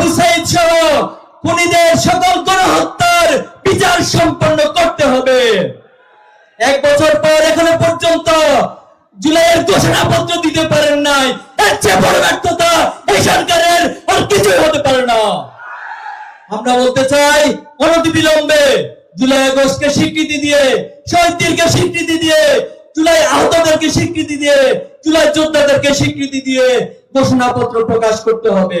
আবু খুনিদের সকল গণহত্যার বিচার সম্পন্ন করতে হবে। এক বছর পর এখনও পর্যন্ত জুলাইয়ের ঘোষণাপত্র দিতে পারেন নাই। এর চেয়ে বড় ব্যর্থতা এই সরকারের আর কিছুই হতে পারে না। আমরা বলতে চাই, অনতিবিলম্বে জুলাই আগস্টকে স্বীকৃতি দিয়ে, শহীদদেরকে স্বীকৃতি দিয়ে, জুলাই আহতদেরকে স্বীকৃতি দিয়ে, জুলাই যোদ্ধাদেরকে স্বীকৃতি দিয়ে ঘোষণাপত্র প্রকাশ করতে হবে।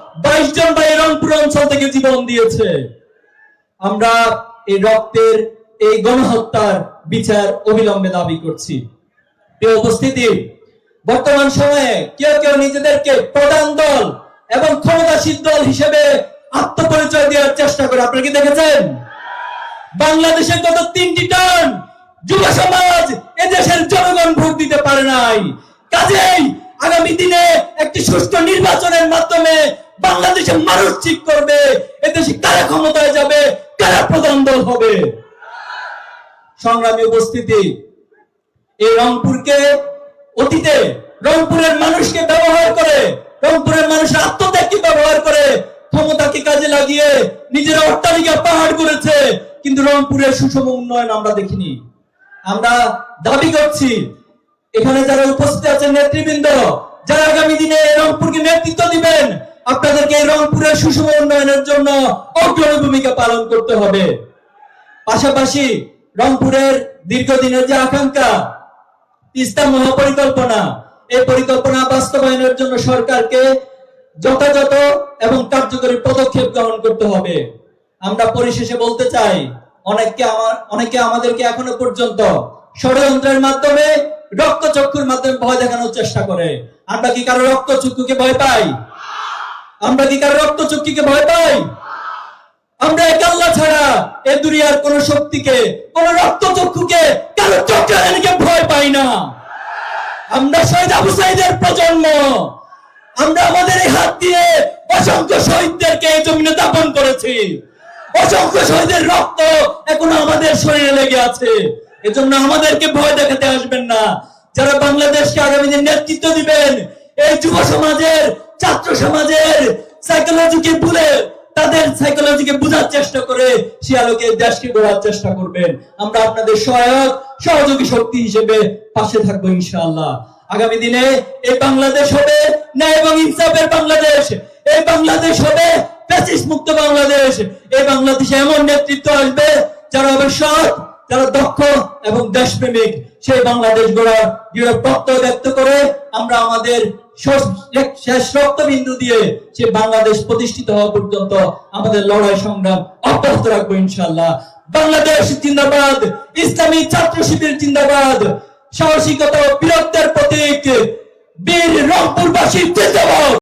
বাইশ জন ভাই রংপুর অঞ্চল থেকে জীবন দিয়েছে। আমরা এই রক্তের এই গণহত্যার বিচার অবিলম্বে দাবি করছি। উপস্থিতি, বর্তমান সময়ে কেউ কেউ নিজেদেরকে প্রধান দল এবং ক্ষমতাসীন দল হিসেবে আত্মপরিচয় দেওয়ার চেষ্টা করে। আপনারা কি দেখেছেন? বাংলাদেশে গত তিনটি টার্ম যুব সমাজ এদেশের জনগণ ভোট দিতে পারে নাই। কাজেই আগামী দিনে একটি সুষ্ঠু নির্বাচনের মাধ্যমে বাংলাদেশের মানুষ ঠিক করবে, এদেশে কারা ক্ষমতায় যাবে, কারা প্রধান দল হবে? সংগ্রামী উপস্থিতি, এই রংপুরকে অতীতে রংপুরের মানুষকে ব্যবহার করে, রংপুরের মানুষের আত্মত্যাগকে ব্যবহার করে, ক্ষমতাকে কাজে লাগিয়ে নিজের অট্টালিকা পাহাড় করেছে, কিন্তু রংপুরের সুষম উন্নয়ন আমরা দেখিনি। আমরা দাবি করছি, এখানে যারা উপস্থিত আছেন নেতৃবৃন্দ যারা আগামী দিনে রংপুরকে নেতৃত্ব দিবেন, আপনাদেরকে রংপুরের সুষম উন্নয়নের জন্য অগ্রণী ভূমিকা পালন করতে হবে। পাশাপাশি রংপুরের দীর্ঘদিনের যে আকাঙ্ক্ষা, তিস্তা মহাপরিকল্পনা, এই পরিকল্পনা বাস্তবায়নের জন্য সরকারকে যথাযথ এবং কার্যকরী পদক্ষেপ গ্রহণ করতে হবে। আমরা পরিশেষে বলতে চাই, অনেককে আমার অনেকে আমাদেরকে এখনও পর্যন্ত ষড়যন্ত্রের মাধ্যমে রক্তচক্ষুর মাধ্যমে ভয় দেখানোর চেষ্টা করে। আমরা কি কারও রক্তচক্ষুকে ভয় পাই? আমরা কি কারও রক্তচক্ষুকে ভয় পাই? আমরা এক আল্লাহ ছাড়া এ দুনিয়ার কোন শক্তিকে, কোন রক্তচক্ষুকে কারও চক্রাকে ভয় পাই না। আমরা শহীদ আবু সাইদের প্রজন্ম। আমরা আমাদের এই হাত দিয়ে অসংখ্য শহীদদেরকে এই জমিনে দাপন করেছি। অসংখ্য শহীদের রক্ত এখনও আমাদের শরীরে লেগে আছে। এজন্য আমাদেরকে ভয় দেখাতে আসবেন না। যারা বাংলাদেশকে আগামী দিন নেতৃত্ব দিবেন, এই যুব সমাজের, ছাত্র সমাজের সাইকোলজিকে ভুলে তাদের সাইকোলজিকে বোঝার চেষ্টা করে সে আলোকে দেশকে গড়ার চেষ্টা করবেন। আমরা আপনাদের সহায়ক, সহযোগী শক্তি হিসেবে পাশে থাকব ইনশাআল্লাহ। আগামী দিনে এই বাংলাদেশ হবে ন্যায় এবং ইনসাফের বাংলাদেশ। এই বাংলাদেশ হবে প্যাসিস মুক্ত বাংলাদেশ। এই বাংলাদেশে এমন নেতৃত্ব আসবে যারা হবে সৎ যারা দক্ষ এবং দেশপ্রেমিক সেই বাংলাদেশ গড়ার দৃঢ় প্রত্যয় ব্যক্ত করে আমরা আমাদের শেষ- রক্তবিন্দু দিয়ে সে বাংলাদেশ প্রতিষ্ঠিত হওয়া পর্যন্ত আমাদের লড়াই সংগ্রাম অব্যাহত রাখব ইনশাল্লাহ বাংলাদেশ জিন্দাবাদ, ইসলামী ছাত্র শিবির জিন্দাবাদ, সাহসিকতা বীরত্বের প্রতীক, বীর রংপুরবাসী জিন্দাবাদ।